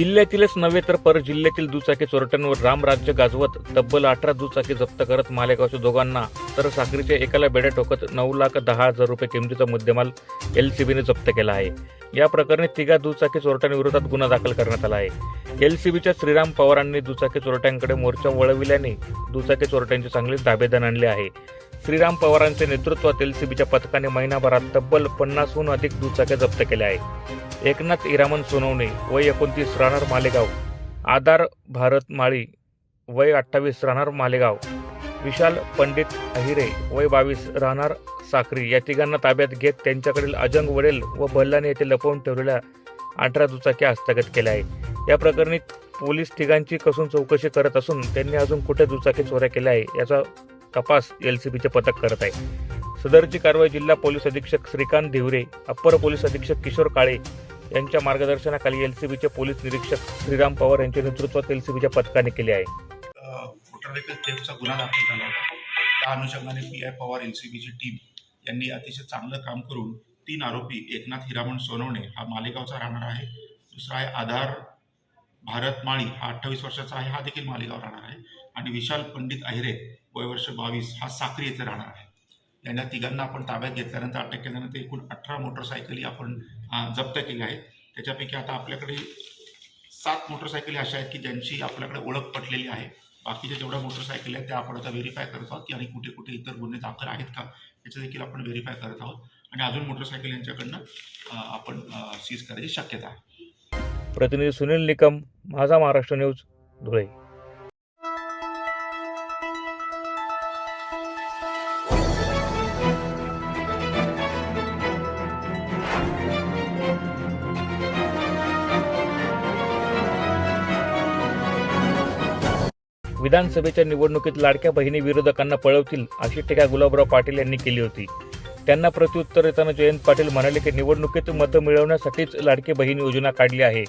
जिल्ह्यातीलच नव्हे तर पर जिल्ह्यातील दुचाकी चोरट्यांवर रामराज्य गाजवत तब्बल अठरा दुचाकी जप्त करत मालेगावच्या दोघांना तर साखरीच्या एकाला बेड्या ठोकत नऊ लाख दहा हजार रुपये किमतीचा मुद्देमाल एल सी बीने जप्त केला आहे. या प्रकरणी तिघा दुचाकी चोरट्यांविरोधात गुन्हा दाखल करण्यात आला आहे. एल सी बीच्या श्रीराम पवारांनी दुचाकी चोरट्यांकडे मोर्चा वळविल्याने दुचाकी चोरट्यांचे चांगलेच दाबेदान आणले आहे. श्रीराम पवारांच्या नेतृत्वात एल सी बीच्या पथकाने महिनाभरात तब्बल पन्नासहून अधिक दुचाक्या जप्त केल्या आहेत. एकनाथ इरामन सोनवणे वय एकोणतीस राहणार मालेगाव. आधार भारत माळी वय अठ्ठावीस राहणार मालेगाव. विशाल पंडित अहिरे वय बावीस राहणार साक्री. या तिघांना ताब्यात घेत त्यांच्याकडील अजंग वडेल व बल्लाने येथे लपवून ठेवलेल्या अठरा दुचाक्या हस्तगत केल्या आहे या प्रकरणी पोलीस तिघांची कसून चौकशी करत असून त्यांनी अजून कुठे दुचाकी चोऱ्या केल्या आहे याचा तपास एल सी बीचे पथक करत आहे. सदरची कारवाई जिल्हा पोलीस अधीक्षक श्रीकांत धिवरे अप्पर पोलीस अधीक्षक किशोर काळे यांच्या मार्गदर्शनाखाली एलसीबीचे पोलीस निरीक्षक श्रीराम पवार यांच्या नेतृत्वात एलसीबीच्या पथकाने केले आहे. गुन्हा दाखल झाला होता. त्या अनुषंगाने P I Pawar L C team यांनी अतिशय चांगलं काम करून तीन आरोपी एकनाथ हिरामण सोनवणे हा मालेगावचा राहणार आहे. दुसरा आहे आधार भारत माळी हा अठ्ठावीस वर्षाचा आहे हा देखील मालेगाव राहणार आहे. आणि विशाल पंडित अहिरे वयवर्ष बावीस हा साक्री येथे राहणार आहे. यांना तिघांना आपण ताब्यात घेतल्यानंतर अटक केल्यानंतर एकूण अठरा मोटरसायकली आपण जप्त केल्या आहेत. त्याच्यापैकी आता आपल्याकडे सात मोटरसायकली अशा आहेत की ज्यांची आपल्याकडे ओळख पटलेली आहे. बाकीच्या जेवढ्या मोटरसायकल आहेत त्या आपण आता व्हेरीफाय करत आहोत की आणि कुठे कुठे इतर गुन्हे दाखल आहेत का याचं देखील आपण व्हेरीफाय करत आहोत. आणि अजून मोटरसायकल यांच्याकडनं आपण सीज करायची शक्यता आहे. प्रतिनिधी सुनील निकम माझा महाराष्ट्र न्यूज धुळे. विधानसभेच्या निवडणुकीत लाडक्या बहिणी विरोधकांना पळवतील अशी टीका गुलाबराव पाटील यांनी केली होती. त्यांना प्रत्युत्तर देताना जयंत पाटील म्हणाले की निवडणुकीत मतं मिळवण्यासाठीच लाडकी बहीण योजना काढली आहे.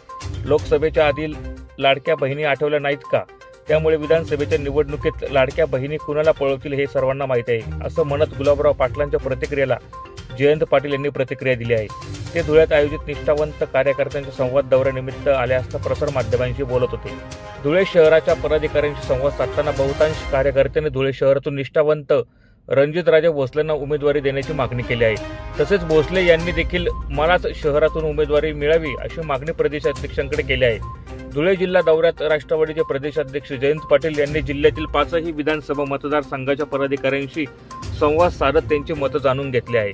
लोकसभेच्या आधी लाडक्या बहिणी आठवल्या नाहीत का? त्यामुळे विधानसभेच्या निवडणुकीत लाडक्या बहिणी कुणाला पळवतील हे सर्वांना माहीत आहे असं म्हणत गुलाबराव पाटलांच्या प्रतिक्रियेला जयंत पाटील यांनी प्रतिक्रिया दिली आहे. ते धुळ्यात आयोजित निष्ठावंत कार्यकर्त्यांच्या संवाद दौऱ्यानिमित्त आले असता प्रसारमाध्यमांशी बोलत होते. धुळे शहराच्या पदाधिकाऱ्यांशी संवाद साधताना बहुतांश कार्यकर्त्यांनी धुळे शहरातून निष्ठावंत रणजितराजे भोसलेंना उमेदवारी देण्याची मागणी केली आहे. तसेच भोसले यांनी देखील मलाच शहरातून उमेदवारी मिळावी अशी मागणी प्रदेशाध्यक्षांकडे केली आहे. धुळे जिल्हा दौऱ्यात राष्ट्रवादीचे प्रदेशाध्यक्ष जयंत पाटील यांनी जिल्ह्यातील पाचही विधानसभा मतदारसंघाच्या पदाधिकाऱ्यांशी संवाद साधत त्यांची मतं जाणून घेतली आहे.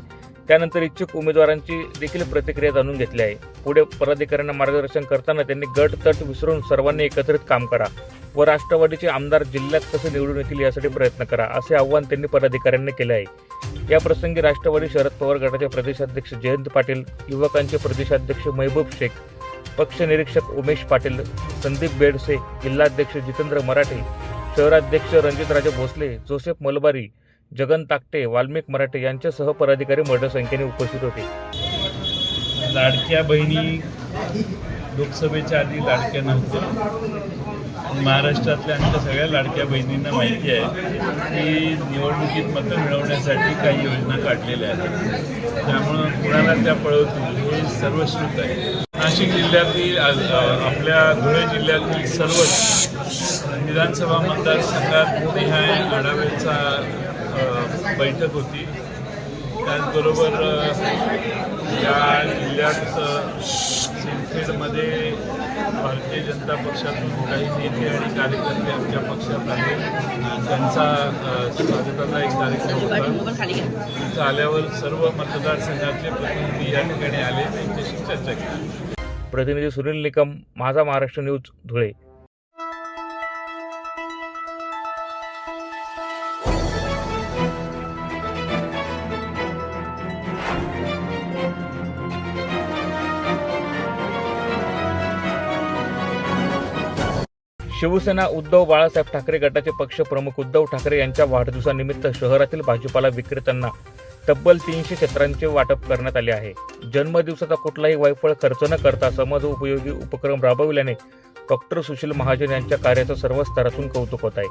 त्यानंतर इच्छुक उमेदवारांची देखील प्रतिक्रिया जाणून घेतली आहे. पुढे पदाधिकाऱ्यांना मार्गदर्शन करताना त्यांनी गट तट विसरून सर्वांनी एकत्रित काम करा व राष्ट्रवादीचे आमदार जिल्ह्यात कसे निवडून येतील यासाठी प्रयत्न करा असे आव्हान त्यांनी पदाधिकाऱ्यांना केले आहे. या प्रसंगी राष्ट्रवादी शरद पवार गटाचे प्रदेशाध्यक्ष जयंत पाटील युवकांचे प्रदेशाध्यक्ष महबूब शेख पक्ष निरीक्षक उमेश पाटील संदीप बेडसे जिल्हाध्यक्ष जितेंद्र मराठे शहराध्यक्ष रणजितराजे भोसले जोसेफ मलबारी जगन ताकटे वाल्मिक मराठे यांच्यासह पदाधिकारी मोठ्या संख्येने उपस्थित होते. लाडक्या बहिणी लोकसभेच्या आधी लाडक्या नव्हत्या. महाराष्ट्रातल्या आमच्या सगळ्या लाडक्या बहिणींना माहिती आहे की निवडणुकीत मतं मिळवण्यासाठी काही योजना काढलेल्या आहेत. त्यामुळं कुणाला त्या पळवतील हे सर्वश्रुत आहे. नाशिक जिल्ह्यातील आज- आपल्या धुळे जिल्ह्यातील सर्वच विधानसभा मतदारसंघात निहाय आढाव्याचा बैठक होती. त्याचबरोबर या जिल्ह्यात सिंदखेडमध्ये भारतीय जनता पक्षातून काही नेते आणि कार्यकर्ते आमच्या पक्षात आले त्यांचा स्वागताचा एक कार्यक्रम होता. तिथं आल्यावर सर्व मतदारसंघातले प्रतिनिधी या ठिकाणी आले. त्यांच्याशी चर्चा केली. प्रतिनिधी सुनील निकम माझा महाराष्ट्र न्यूज धुळे. शिवसेना उद्धव बाळासाहेब ठाकरे गटाचे पक्षप्रमुख उद्धव ठाकरे यांच्या वाढदिवसानिमित्त शहरातील भाजीपाला विक्रेत्यांना तब्बल तीनशे क्षेत्रांचे वाटप करण्यात आले आहे. जन्मदिवसाचा कुठलाही वायफळ खर्च न करता समाज उपयोगी उपक्रम राबविल्याने डॉक्टर सुशील महाजन यांच्या कार्याचं सर्व स्तरातून कौतुक होत आहे.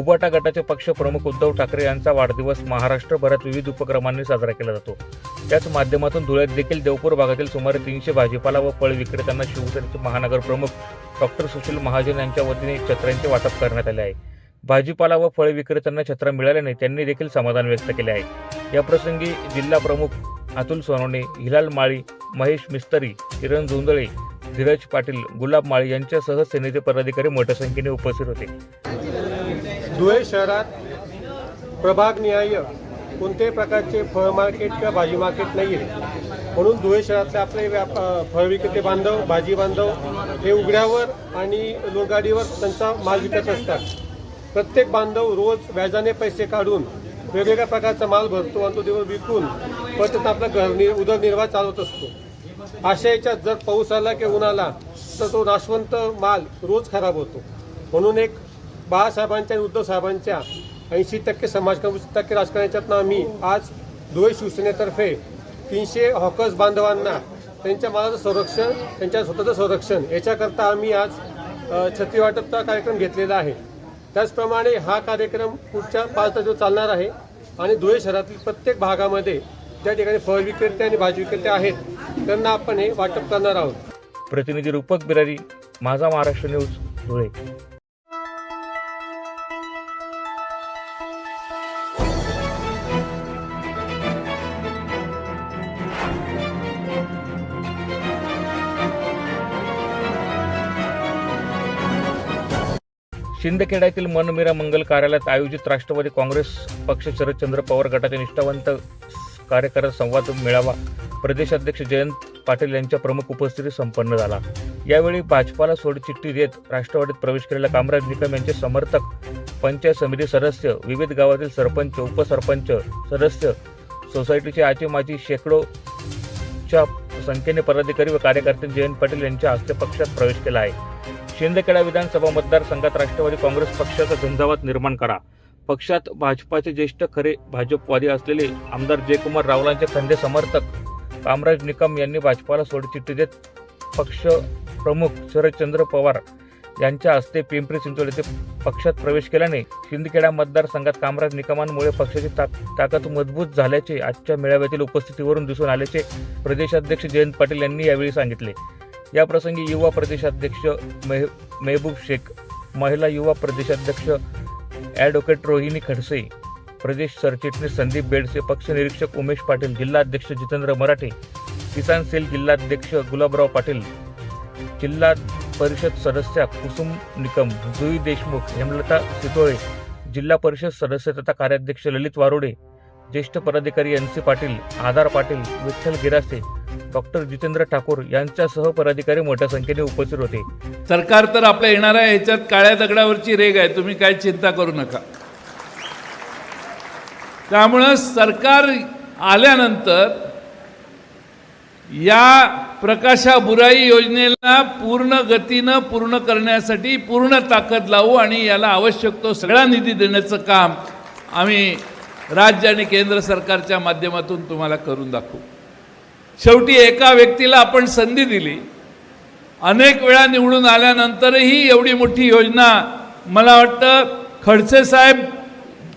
उबाटा गटाचे पक्ष प्रमुख उद्धव ठाकरे यांचा वाढदिवस महाराष्ट्रभरात विविध उपक्रमांनी साजरा केला जातो. त्याच माध्यमातून धुळ्यात देखील देवपूर भागातील सुमारे तीनशे भाजीपाला व फळ विक्रेत्यांना शिवसेनेचे महानगर प्रमुख डॉक्टर सुशील महाजन यांच्या वतीने छत्र्यांचे वाटप करण्यात आले आहे. भाजीपाला व फळ विक्रेत्यांना छत्रा मिळाल्याने त्यांनी देखील समाधान व्यक्त केले आहे. या प्रसंगी जिल्हा प्रमुख अतुल सोनवणे हिलाल माळी महेश मिस्तरी किरण जोंदळे धीरज पाटील गुलाब माळी यांच्यासह सेनेचे पदाधिकारी मोठ्या संख्येने उपस्थित होते. धुळे शहरात प्रभागनिहाय कोणत्याही प्रकारचे फळ मार्केट किंवा भाजी मार्केट नाही आहे म्हणून धुळे शहरातले आपले व्याप फळ विक्रेते बांधव भाजी बांधव हे उघड्यावर आणि लोगाडीवर त्यांचा माल विकत असतात. प्रत्येक बांधव रोज व्याजाने पैसे काढून वेगवेगळ्या प्रकारचा माल भरतो आणि तो दिवस विकून परत आपला घर नि उदरनिर्वाह चालवत असतो. अशा याच्यात जर पाऊस आला किंवा ऊन आला तर तो नाशवंत माल रोज खराब होतो. म्हणून एक बाळासाहेबांच्या आणि उद्धव साहेबांच्या ऐंशी टक्के समाज वीस टक्के राजकारणाच्यातनं आम्ही आज धुळे शिवसेनेतर्फे तीनशे हॉकर्स बांधवांना त्यांच्या मालाचं संरक्षण त्यांच्या स्वतःचं संरक्षण याच्याकरता आम्ही आज छत्री वाटपचा कार्यक्रम घेतलेला आहे. त्याचप्रमाणे हा कार्यक्रम पुढच्या पाच तास चालणार आहे आणि धुळे शहरातील प्रत्येक भागामध्ये ज्या ठिकाणी फळ विक्रेते आणि भाजी विक्रेते आहेत त्यांना आपण हे वाटप करणार आहोत. प्रतिनिधी रूपक बिरारी माझा महाराष्ट्र न्यूज धुळे. शिंदखेड्यातील मनमिरा मंगल कार्यालयात आयोजित राष्ट्रवादी काँग्रेस पक्ष शरदचंद्र पवार गटाचे निष्ठावंत कार्यकर्ता संवाद मेळावा प्रदेशाध्यक्ष जयंत पाटील यांच्या प्रमुख उपस्थितीत संपन्न झाला. यावेळी भाजपाला सोडचिठ्ठी देत राष्ट्रवादीत प्रवेश केलेल्या कामराज निकम यांचे समर्थक पंचायत समिती सदस्य विविध गावातील सरपंच उपसरपंच सदस्य सोसायटीचे आजी माजी शेकडोच्या संख्येने पदाधिकारी व कार्यकर्ते जयंत पाटील यांच्या हस्ते पक्षात प्रवेश केला आहे. शिंदखेडा विधानसभा मतदारसंघात राष्ट्रवादी काँग्रेस पक्षाचा झंझावात निर्माण करा. पक्षात भाजपाचे ज्येष्ठ खरे भाजपवादी असलेले आमदार जयकुमार रावलांचे खंदे समर्थक कामराज निकम यांनी भाजपाला सोडचिठ्ठी देत पक्ष प्रमुख शरदचंद्र पवार यांच्या हस्ते पिंपरी चिंचवड येथे पक्षात प्रवेश केल्याने शिंदखेडा मतदारसंघात कामराज निकमांमुळे पक्षाची ताक- ताकद मजबूत झाल्याचे आजच्या मेळाव्यातील उपस्थितीवरून दिसून आल्याचे प्रदेशाध्यक्ष जयंत पाटील यांनी यावेळी सांगितले. याप्रसंगी युवा प्रदेशाध्यक्ष मेह मेहबूब शेख महिला युवा प्रदेशाध्यक्ष ॲडव्होकेट रोहिणी खडसे प्रदेश सरचिटणीस संदीप बेडसे पक्ष निरीक्षक उमेश पाटील जिल्हाध्यक्ष जितेंद्र मराठे किसान सेल जिल्हाध्यक्ष गुलाबराव पाटील जिल्हा परिषद सदस्या कुसुम निकम जुई देशमुख हेमलता सितोळे जिल्हा परिषद सदस्य तथा कार्याध्यक्ष ललित वारोडे ज्येष्ठ पदाधिकारी N C Patil Adhar Patil Vitthal Girase doctor Jitendra Thakur यांच्यासह पदाधिकारी मोठ्या संख्येने उपस्थित होते. सरकार तर आपल्या येणाऱ्या ह्याच्यात काळ्या दगडावरची रेग आहे तुम्ही काय चिंता करू नका. त्यामुळं सरकार आल्यानंतर या प्रकाशा बुराई योजनेला पूर्ण गतीनं पूर्ण करण्यासाठी पूर्ण ताकद लावू आणि याला आवश्यक तो सगळा निधी देण्याचं काम आम्ही राज्य आणि केंद्र सरकारच्या माध्यमातून तुम्हाला करून दाखवू. शेवटी एका व्यक्तीला आपण संधी दिली. अनेक वेळा निवडून आल्यानंतरही एवढी मोठी योजना मला वाटतं खडसे साहेब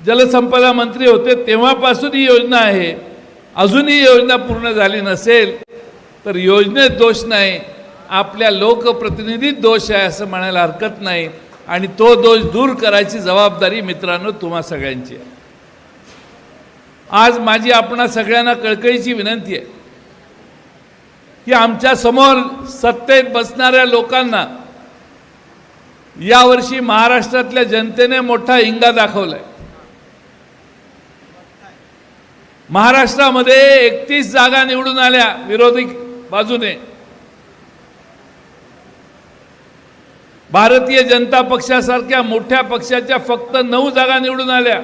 जलसंपदा मंत्री होते तेव्हापासून ही योजना आहे. अजूनही ही योजना पूर्ण झाली नसेल तर योजनेत दोष नाही. आपल्या लोकप्रतिनिधीत दोष आहे असं म्हणायला हरकत नाही. आणि तो दोष दूर करायची जबाबदारी मित्रांनो तुम्हा सगळ्यांची आहे. आज माझी आपणा सगळ्यांना कळकळीची विनंती आहे की आमच्यासमोर सत्तेत बसणाऱ्या लोकांना यावर्षी महाराष्ट्रातल्या जनतेने मोठा हिंगा दाखवलाय. महाराष्ट्रामध्ये एकतीस जागा निवडून आल्या विरोधी बाजूने. भारतीय जनता पक्षासारख्या मोठ्या पक्षाच्या फक्त नऊ जागा निवडून आल्या.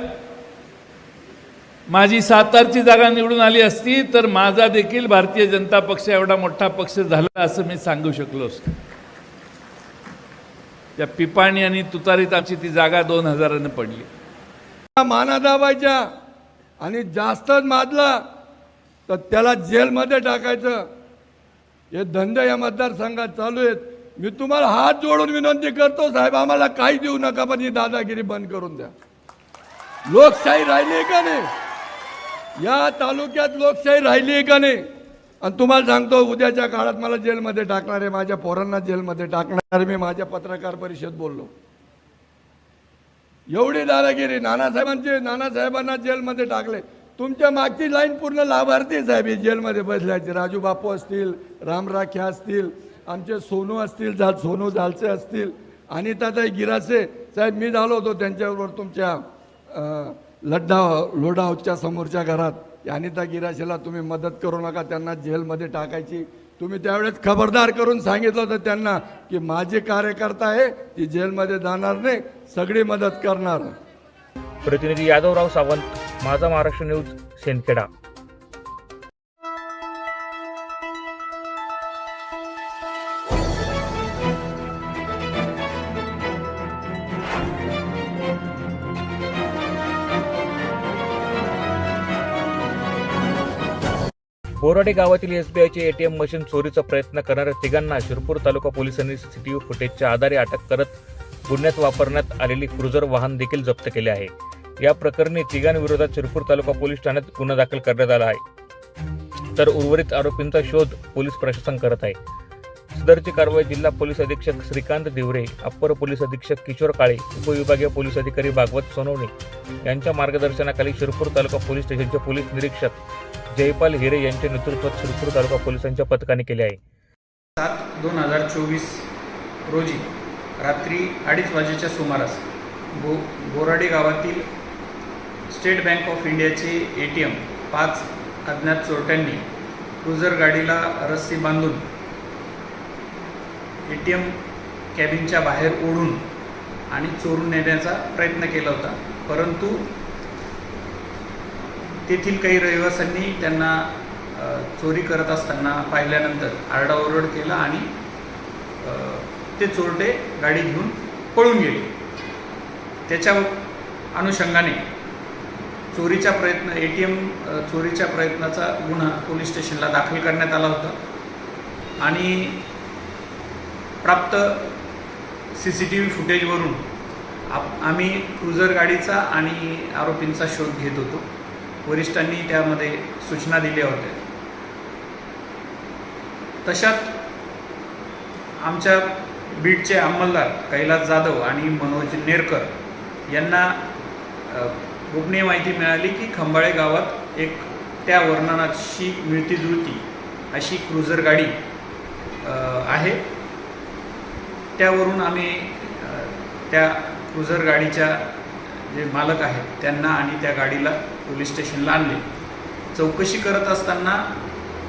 माझी सातारची जागा निवडून आली असती तर माझा देखील भारतीय जनता पक्ष एवढा मोठा पक्ष झाला असं मी सांगू शकलो असतो. त्या पिपाणी आणि तुतारीत आमची ती जागा दोन हजारानं पडली. माना दाबायच्या आणि जास्तच माजला तर त्याला जेलमध्ये टाकायचं. हे धंदे या मतदारसंघात चालू आहेत. मी तुम्हाला हात जोडून विनंती करतो साहेब आम्हाला काही देऊ नका पण ही दादागिरी बंद करून द्या. लोकशाही राहिली का नाही? या तालुक्यात लोकशाही राहिली आहे का नाही? आणि तुम्हाला सांगतो उद्याच्या काळात मला जेलमध्ये टाकणार आहे माझ्या पोरांना जेलमध्ये टाकणार मी माझ्या पत्रकार परिषद बोललो. एवढी दादागिरी नानासाहेबांचे नानासाहेबांना जेलमध्ये टाकले. तुमच्या मागची लाईन पूर्ण लाभार्थी साहेब जेलमध्ये बसल्याचे. राजू बापू असतील रामराख्या असतील आमचे सोनू असतील जा सोनू झालसे असतील आणि अनिताताई गिरासे. साहेब मी झालो होतो त्यांच्याबरोबर तुमच्या लड्डा लोढा हाऊसच्या समोरच्या घरात अनिता गिराशेला तुम्ही मदत करू नका त्यांना जेलमध्ये टाकायची. तुम्ही त्यावेळेस खबरदार करून सांगितलं होतं त्यांना की माझे कार्यकर्ता आहे ती जेलमध्ये जाणार नाही सगळी मदत करणार. प्रतिनिधी यादवराव सावंत माझा महाराष्ट्र न्यूज सेनखेडा बोराडे गावातील एसबीआयचे एटीएम मशीन चोरीचा प्रयत्न करणाऱ्या तिघांना शिरपूर तालुका पोलिसांनी सीसीटीव्ही फुटेजच्या आधारे अटक करत गुन्ह्यात वापरण्यात आलेली क्रुझर वाहन देखील जप्त केले आहे. या प्रकरणी तिघांविरोधात शिरपूर तालुका पोलीस ठाण्यात गुन्हा दाखल करण्यात आला आहे. तर उर्वरित आरोपींचा शोध पोलीस प्रशासन करत आहे. सदरची कारवाई जिल्हा पोलीस अधीक्षक श्रीकांत दिवरे अप्पर पोलीस अधीक्षक किशोर काळे उपविभागीय पोलीस अधिकारी भागवत सोनवणे यांच्या मार्गदर्शनाखाली शिरपूर तालुका पोलीस स्टेशनचे पोलीस निरीक्षक जयपाल हिरे यांच्या नेतृत्वात शिरपूर तालुका पोलिसांच्या पथकाने केले आहे. सात दोन हजार चोवीस रोजी रात्री अडीच वाजेच्या सुमारास बो बोराडे गावातील स्टेट बँक ऑफ इंडियाचे ए टी एम पाच अज्ञात चोरट्यांनी क्रुझर गाडीला रस्सी बांधून ए टी एम कॅबिनच्या बाहेर ओढून आणि चोरून नेण्याचा प्रयत्न केला होता. परंतु तेथील काही रहिवाशांनी त्यांना चोरी करत असताना पाहिल्यानंतर आरडाओरड केला आणि ते चोरटे गाडी घेऊन पळून गेले. त्याच्या अनुषंगाने चोरीचा प्रयत्न ए टी एम चोरीच्या प्रयत्नाचा गुन्हा पोलीस स्टेशनला दाखल करण्यात आला होता आणि प्राप्त सी सी टी व्ही फुटेजवरून आप आम्ही क्रुझर गाडीचा आणि आरोपींचा शोध घेत होतो. वरिष्ठांनी त्यामध्ये सूचना दिल्या होत्या. तशात आमच्या बीडचे अंमलदार कैलास जाधव आणि मनोज नेरकर यांना गोपनीय माहिती मिळाली की खंबाळे गावात एक त्या वर्णनाशी मिळती जुळती अशी क्रुझर गाडी आहे. त्यावरून आम्ही त्या क्रुझर गाडीच्या जे मालक आहेत त्यांना आणि त्या गाडीला पोलीस स्टेशनला आणले. चौकशी करत असताना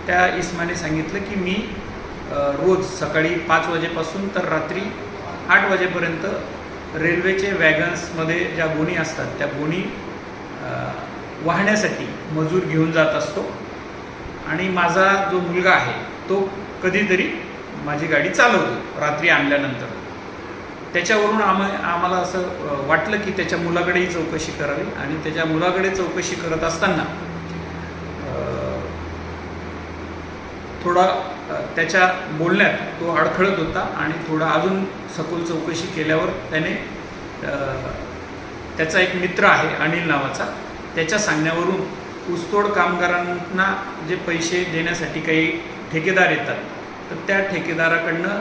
त्या इस्माने सांगितलं की मी रोज सकाळी पाच वाजेपासून तर रात्री आठ वाजेपर्यंत रेल्वेचे वॅगन्समध्ये ज्या गोणी असतात त्या गोणी वाहण्यासाठी मजूर घेऊन जात असतो. आणि माझा जो मुलगा आहे तो कधीतरी माझी गाडी चालवतो रात्री आणल्यानंतर. त्याच्यावरून आम आम्हाला असं वाटलं की त्याच्या मुलाकडेही चौकशी करावी आणि त्याच्या मुलाकडे चौकशी करत असताना थोडा त्याच्या बोलण्यात तो अडखळत होता आणि थोडा अजून सखोल चौकशी केल्यावर त्याने त्याचा एक मित्र आहे अनिल नावाचा त्याच्या सांगण्यावरून ऊसतोड कामगारांना जे पैसे देण्यासाठी काही ठेकेदार येतात तर त्या ठेकेदाराकडनं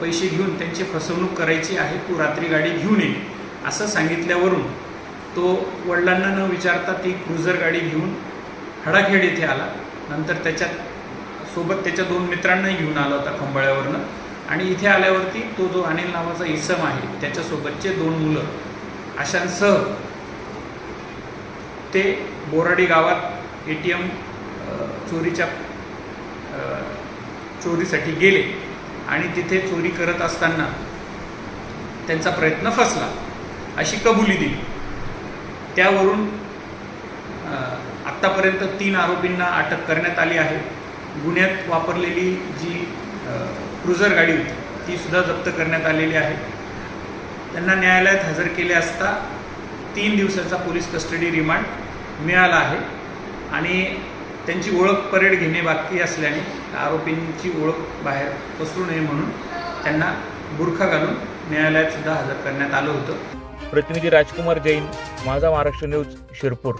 पैसे घेऊन त्यांची फसवणूक करायची आहे तू रात्री गाडी घेऊन ये असं सांगितल्यावरून तो वडिलांना न विचारता ती क्रुझर गाडी घेऊन हडाखेड येथे आला. नंतर त्याच्यात सोबत त्याच्या दोन मित्रांनाही घेऊन आला होता खंबाळ्यावरनं. आणि इथे आल्यावरती तो जो अनिल नावाचा इसम आहे त्याच्यासोबतचे दोन मुलं अशांसह ते बोराडी गावात ए टी एम चोरीच्या चोरीसाठी गेले. आणि तिथे चोरी करत असताना त्यांचा प्रयत्न फसला अशी कबुली दिली. त्यावरून आत्तापर्यंत तीन आरोपींना अटक करण्यात आली आहे. गुन्ह्यात वापरलेली जी क्रुझर गाडी होती ती सुद्धा जप्त करण्यात आलेली आहे. त्यांना न्यायालयात हजर केले असता तीन दिवसाचा पोलीस कस्टडी रिमांड मिळाला आहे आणि त्यांची ओळख परेड घेणे बाकी असल्याने आरोपींची ओळख बाहेर पसरू नये म्हणून त्यांना बुरखा घालून न्यायालयात सुद्धा हजर करण्यात आलं होतं. प्रतिनिधी राजकुमार जैन माझा महाराष्ट्र न्यूज शिरपूर.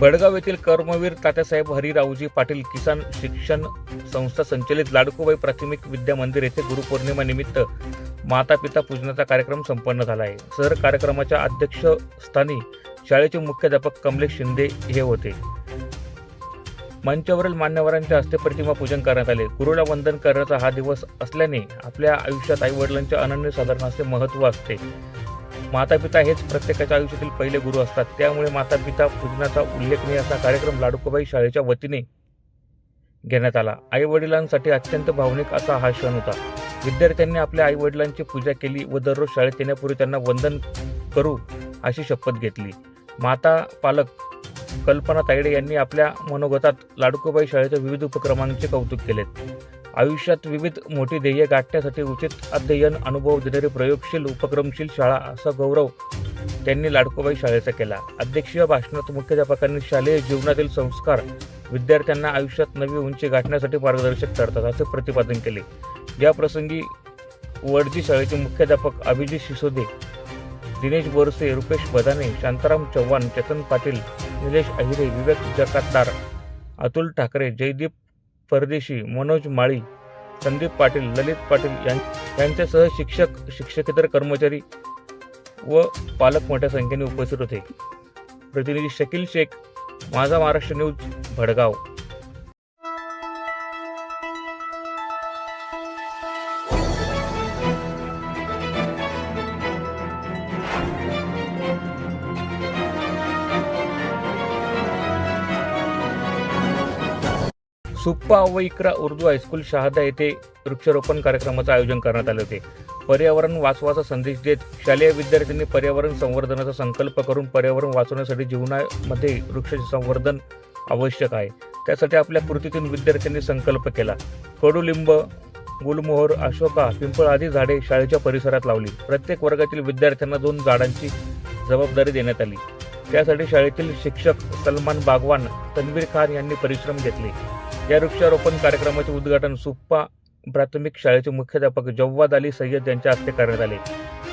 भडगाव येथील कर्मवीर तात्यासाहेब हरिरावजी पाटील किसान शिक्षण संस्था संचलित लाडकोबाई प्राथमिक विद्या मंदिर येथे गुरुपौर्णिमा निमित्त माता पिता पूजनाचा कार्यक्रम संपन्न झाला आहे. सदर कार्यक्रमाच्या अध्यक्षस्थानी शाळेचे मुख्याध्यापक कमलेश शिंदे हे होते. मंचावरील मान्यवरांच्या हस्ते प्रतिमा पूजन करण्यात आले. गुरुला वंदन करण्याचा हा दिवस असल्याने आपल्या आयुष्यात आई वडिलांच्या अनन्य साधारणाचे महत्त्व असते. माता पिता हेच प्रत्येकाच्या आयुष्यातील पहिले गुरु असतात. त्यामुळे माता पिता पूजनाचा उल्लेखनीय असा कार्यक्रम लाडूकोबाई शाळेच्या वतीने घेण्यात आला. आई वडिलांसाठी अत्यंत भावनिक असा हा क्षण होता. विद्यार्थ्यांनी आपल्या आई वडिलांची पूजा केली व दररोज शाळेत येण्यापूर्वी त्यांना वंदन करू अशी शपथ घेतली. माता पालक कल्पना तायडे यांनी आपल्या मनोगतात लाडकोबाई शाळेच्या विविध उपक्रमांचे कौतुक केले. आयुष्यात विविध मोठी ध्येय गाठण्यासाठी उचित अध्ययन अनुभव देणारी प्रयोगशील उपक्रमशील शाळा असा गौरव त्यांनी लाडकोबाई शाळेचा केला. अध्यक्षीय भाषणात मुख्याध्यापकांनी शालेय जीवनातील संस्कार विद्यार्थ्यांना आयुष्यात नवी उंची गाठण्यासाठी मार्गदर्शक ठरतात असे प्रतिपादन केले. या प्रसंगी वडजी शाळेचे मुख्याध्यापक अभिजित सिसोदे दिनेश बोरसे रुपेश बदाने शांताराम चव्हाण चेतन पाटील निलेश अहिरे विवेक जकातदार अतुल ठाकरे जयदीप परदेशी मनोज माळी संदीप पाटील ललित पाटील यां- यांच्यासह शिक्षक शिक्षकेतर कर्मचारी व पालक मोठ्या संख्येने उपस्थित होते. प्रतिनिधी शकील शेख माझा महाराष्ट्र न्यूज भडगाव. सुप्पा व इकरा उर्दू हायस्कूल शहादा येथे वृक्षारोपण कार्यक्रमाचं आयोजन करण्यात आले होते. पर्यावरण वाचवाचा संदेश देत शालेय विद्यार्थ्यांनी पर्यावरण संवर्धनाचा संकल्प करून पर्यावरण वाचवण्यासाठी जीवनामध्ये वृक्ष संवर्धन आवश्यक आहे. त्यासाठी आपल्या कृतीतून विद्यार्थ्यांनी संकल्प केला. कडुलिंब गुलमोहर अशोका पिंपळ आदी झाडे शाळेच्या परिसरात लावली. प्रत्येक वर्गातील विद्यार्थ्यांना दोन झाडांची जबाबदारी देण्यात आली. त्यासाठी शाळेतील शिक्षक सलमान बागवान तन्वीर खान यांनी परिश्रम घेतले. या वृक्षारोपण कार्यक्रमाचे उद्घाटन सुप्पा प्राथमिक शाळेचे मुख्याध्यापक जव्वाद अली सय्यद यांच्या हस्ते करण्यात आले.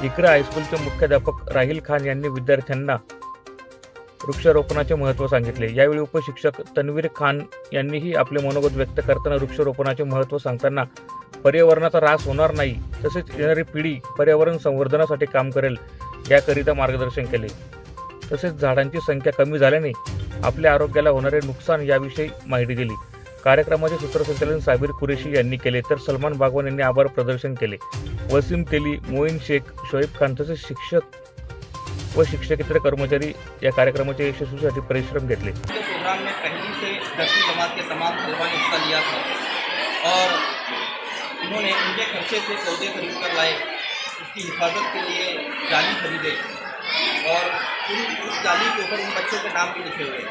इकरा हायस्कूलचे मुख्याध्यापक राहिल खान यांनी विद्यार्थ्यांना वृक्षारोपणाचे महत्त्व सांगितले. यावेळी उपशिक्षक तन्वीर खान यांनीही आपले मनोगत व्यक्त करताना वृक्षारोपणाचे महत्त्व सांगताना पर्यावरणाचा ऱ्हास होणार नाही तसेच येणारी पिढी पर्यावरण संवर्धनासाठी काम करेल याकरिता मार्गदर्शन केले. तसेच झाडांची संख्या कमी झाल्याने आपल्या आरोग्याला होणारे नुकसान याविषयी माहिती दिली. कार्यक्रमाचे सूत्रसंचालन साबिर कुरेशी यांनी केले तर सलमान बागवान यांनी आभार प्रदर्शन केले. वसीम तेली मोईन शेख शोएब खान तसेच शिक्षक व शिक्षकेतर कर्मचारी या कार्यक्रमाच्या यशस्वीसाठी परिश्रम घेतले. प्रोग्राम में पहली से दसवीं जमात के तमाम तलबा ने हिस्सा लिया था. और उन्होंने उनके खर्चे से पौधे खरीद कर लाए उसकी हिफाजत के लिए जाली खरीदे और उन उस जाली के ऊपर उन बच्चों के नाम भी लिखे हुए।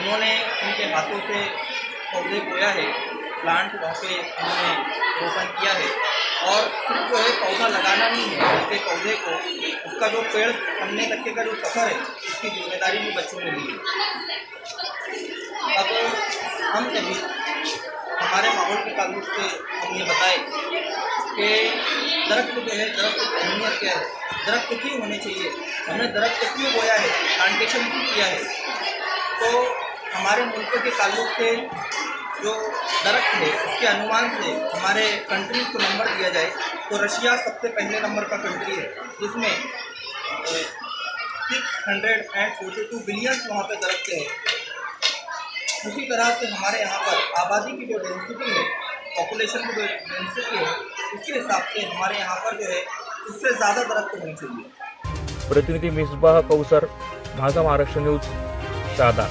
उन्होंने उनके हाथों से पौधे बोया है प्लांट वहाँ पे उन्होंने रोपण किया है। और सिर्फ़ जो है पौधा लगाना नहीं है, बल्कि पौधे को, उसका जो पेड़ बनने तक के जो सफ़र है, उसकी ज़िम्मेदारी भी बच्चों ने ली है अब हम कभी हमारे माहौल के ताल्लुक से हम ये बताए कि दरख्त जो है, दरख्त की अहमियत क्या है? दरख्त क्यों होने चाहिए? हमने दरख्त क्यों बोया है? प्लांटेशन क्यों किया है? तो हमारे मुल्क के ताल्लुक से जो दरख्त है, उसके अनुमान से हमारे कंट्रीज़ को नंबर दिया जाए तो रशिया सबसे पहले नंबर का कंट्री है, जिसमें six hundred and forty two billions वहाँ पर दरख्त है। उसी तरह से हमारे यहाँ पर आबादी की जो डेंसिटी है पॉपुलेशन की जो डेंसिटी है, उसके हिसाब से हमारे यहाँ पर जो है, उससे ज़्यादा दरख्त होने चाहिए। प्रतिनिधि मिसबाह कौसर माझा महाराष्ट्र न्यूज़ शादा